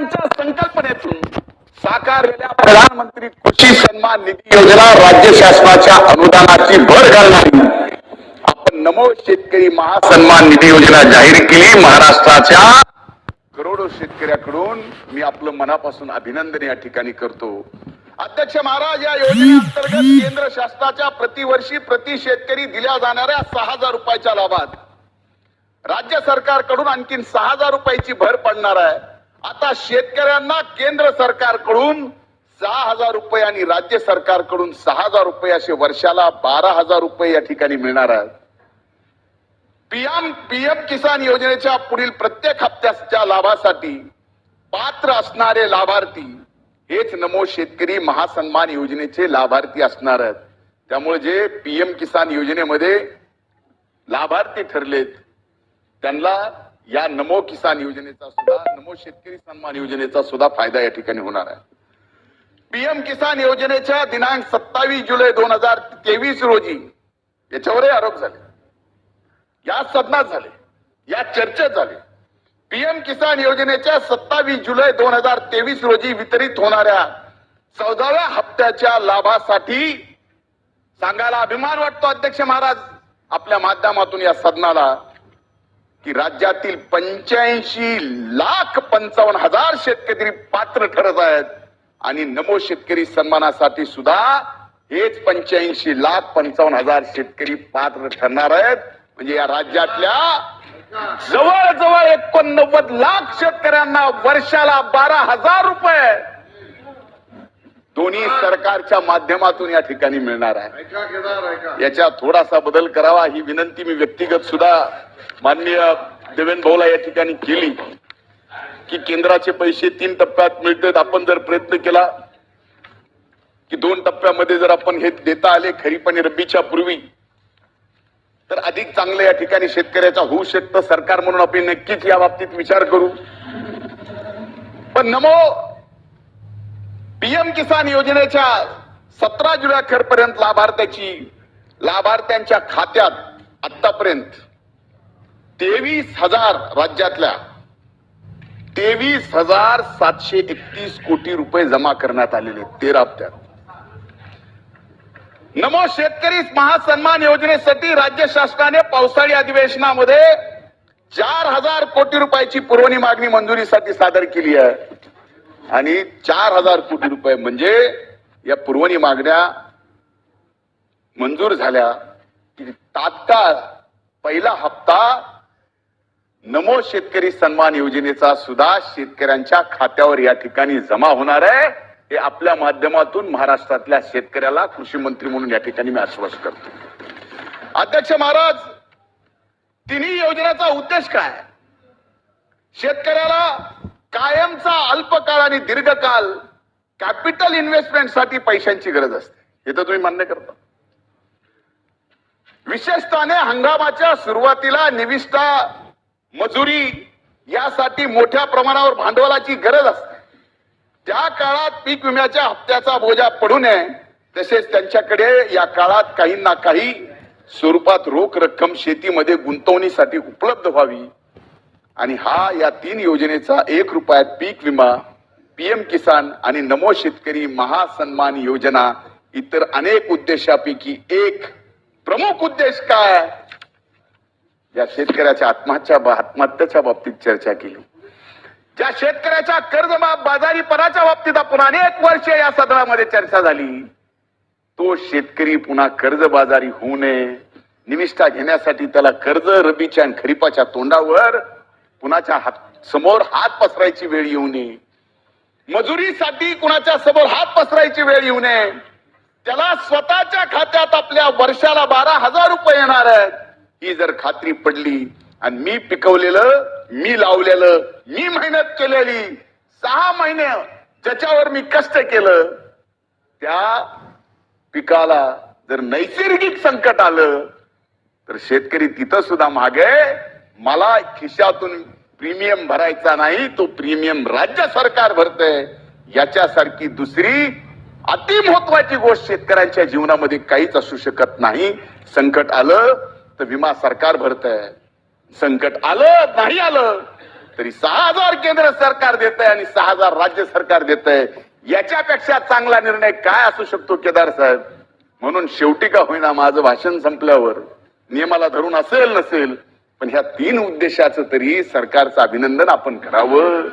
पवारांच्या संकल्पनेतून साकारलेल्या प्रधानमंत्री कृषी सन्मान निधी योजना राज्य शासनाच्या अनुदानाची भर घालणारी आपण नमो शेतकरी महासन्मान निधी योजना जाहीर केली महाराष्ट्राच्या करोडो शेतकऱ्याकडून. मी आपलं मनापासून अभिनंदन या ठिकाणी करतो. अध्यक्ष महाराज या योजनेअंतर्गत केंद्र शासनाच्या प्रतिवर्षी प्रति शेतकरी दिल्या जाणाऱ्या सहा हजार रुपयाच्या लाभात राज्य सरकारकडून आणखी सहा हजार रुपयाची भर पडणार आहे. आता शेतकऱ्यांना केंद्र सरकारकडून सहा हजार रुपये आणि राज्य सरकारकडून सहा हजार रुपये असे वर्षाला बारा हजार रुपये या ठिकाणी मिळणार आहेत. पीएम पीएम किसान योजनेच्या पुढील प्रत्येक हप्त्याच्या लाभासाठी पात्र असणारे लाभार्थी हेच नमो शेतकरी महासन्मान योजनेचे लाभार्थी असणार आहेत. त्यामुळे जे पीएम किसान योजनेमध्ये लाभार्थी ठरलेत त्यांना या नमो किसान योजनेचा सुद्धा नमो शेतकरी सन्मान योजनेचा सुद्धा फायदा या ठिकाणी होणार आहे. पीएम किसान योजनेच्या दिनांक सत्तावीस जुलै दोन हजार तेवीस रोजी याच्यावरही आरोप झाले. या सदनात झाले. या चर्चेत झाले. पीएम किसान योजनेच्या सत्तावीस जुलै दोन हजार तेवीस रोजी वितरित होणाऱ्या चौदाव्या हप्त्याच्या लाभासाठी सांगायला अभिमान वाटतो अध्यक्ष महाराज. आपल्या माध्यमातून या सदनाला की राज्यातील पंच्याऐंशी लाख पंचावन्न हजार शेतकरी पात्र ठरत आहेत. आणि नमो शेतकरी सन्मानासाठी सुद्धा हेच पंच्याऐंशी लाख पंचावन्न हजार शेतकरी पात्र ठरणार आहेत. म्हणजे या राज्यातल्या जवळजवळ एकोणनव्वद लाख शेतकऱ्यांना वर्षाला बारा हजार रुपये दोन्ही सरकारच्या माध्यमातून या ठिकाणी मिळणार आहे. याच्यात थोडासा बदल करावा ही विनंती मी व्यक्तिगत सुद्धा माननीय देवेंद्र भाऊला या ठिकाणी केली. की केंद्राचे पैसे तीन टप्प्यात मिळतात आपण जर प्रयत्न केला की दोन टप्प्यामध्ये जर आपण हे देता आले खरीप आणि रब्बीच्या पूर्वी तर अधिक चांगलं या ठिकाणी शेतकऱ्याचा होऊ शकतं. सरकार म्हणून आपण नक्कीच या बाबतीत विचार करू. पण नमो पीएम किसान योजनेच्या सतरा जुलै अखेरपर्यंत लाभार्थ्याची लाभार्थ्यांच्या खात्यात आतापर्यंत तेवीस हजार राज्यातल्या तेवीस हजार सातशे एकतीस कोटी रुपये जमा करण्यात आलेले तेरा हप्त्यात. नमो शेतकरी महासन्मान योजनेसाठी राज्य शासनाने पावसाळी अधिवेशनामध्ये चार हजार कोटी रुपयाची पुरवणी मागणी मंजुरीसाठी सादर केली आहे. आणि चार हजार कोटी रुपये म्हणजे या पुरवणी मागण्या मंजूर झाल्या की तात्काळ पहिला हप्ता नमो शेतकरी सन्मान योजनेचा सुद्धा शेतकऱ्यांच्या खात्यावर या ठिकाणी जमा होणार आहे. हे आपल्या माध्यमातून महाराष्ट्रातल्या शेतकऱ्याला कृषी मंत्री म्हणून या ठिकाणी मी आश्वास करतो. अध्यक्ष महाराज तिन्ही योजनेचा उद्देश काय? शेतकऱ्याला कायमचा अल्पकाळ आणि दीर्घकाल कॅपिटल इन्व्हेस्टमेंटसाठी पैशांची गरज असते. हे तर तुम्ही मान्य करता. विशेषताने हंगामाच्या सुरुवातीला निविष्ठा मजुरी यासाठी मोठ्या प्रमाणावर भांडवलाची गरज असते. त्या काळात पीक विम्याच्या हप्त्याचा बोजा पडू नये तसेच त्यांच्याकडे या काळात काही ना काही स्वरूपात रोख रक्कम शेतीमध्ये गुंतवणीसाठी उपलब्ध व्हावी. आणि हा या तीन योजनेचा एक रुपयात पीक विमा पीएम किसान आणि नमो शेतकरी महासन्मान योजना इतर अनेक उद्देशापैकी एक प्रमुख उद्देश काय? या शेतकऱ्याच्या आत्महत्या आत्महत्याच्या बाबतीत चर्चा केली. ज्या शेतकऱ्याच्या कर्जमाफ बाजारीपणाच्या बाबतीत आपण अनेक वर्ष या सदनामध्ये चर्चा झाली तो शेतकरी पुन्हा कर्जबाजारी होऊ नये निविष्ठा घेण्यासाठी त्याला कर्ज रबीच्या आणि खरीपाच्या तोंडावर कुणाच्या हात समोर हात पसरायची वेळ येऊ नये. मजुरीसाठी कुणाच्या समोर हात पसरायची वेळ येऊ नये. त्याला स्वतःच्या खात्यात आपल्या वर्षाला बारा हजार रुपये येणार आहेत. ही जर खात्री पडली आणि मी पिकवलेलं मी लावलेलं मी मेहनत केलेली सहा महिने ज्याच्यावर मी कष्ट केलं त्या पिकाला जर नैसर्गिक संकट आलं तर शेतकरी तिथं सुद्धा मागे मला खिशातून प्रीमियम भरायचा नाही तो प्रीमियम राज्य सरकार भरतय. याच्यासारखी दुसरी अति महत्वाची गोष्ट शेतकऱ्यांच्या जीवनामध्ये काहीच असू शकत नाही. संकट आलं तर विमा सरकार भरतय. संकट आलं नाही आलं तरी सहा हजार केंद्र सरकार देत आहे आणि सहा हजार राज्य सरकार देत आहे याच्यापेक्षा चांगला निर्णय काय असू शकतो केदार साहेब? म्हणून शेवटी का होईना माझं भाषण संपल्यावर नियमाला धरून असेल नसेल पण ह्या तीन उद्देशाचं तरी सरकारचं अभिनंदन आपण करावं.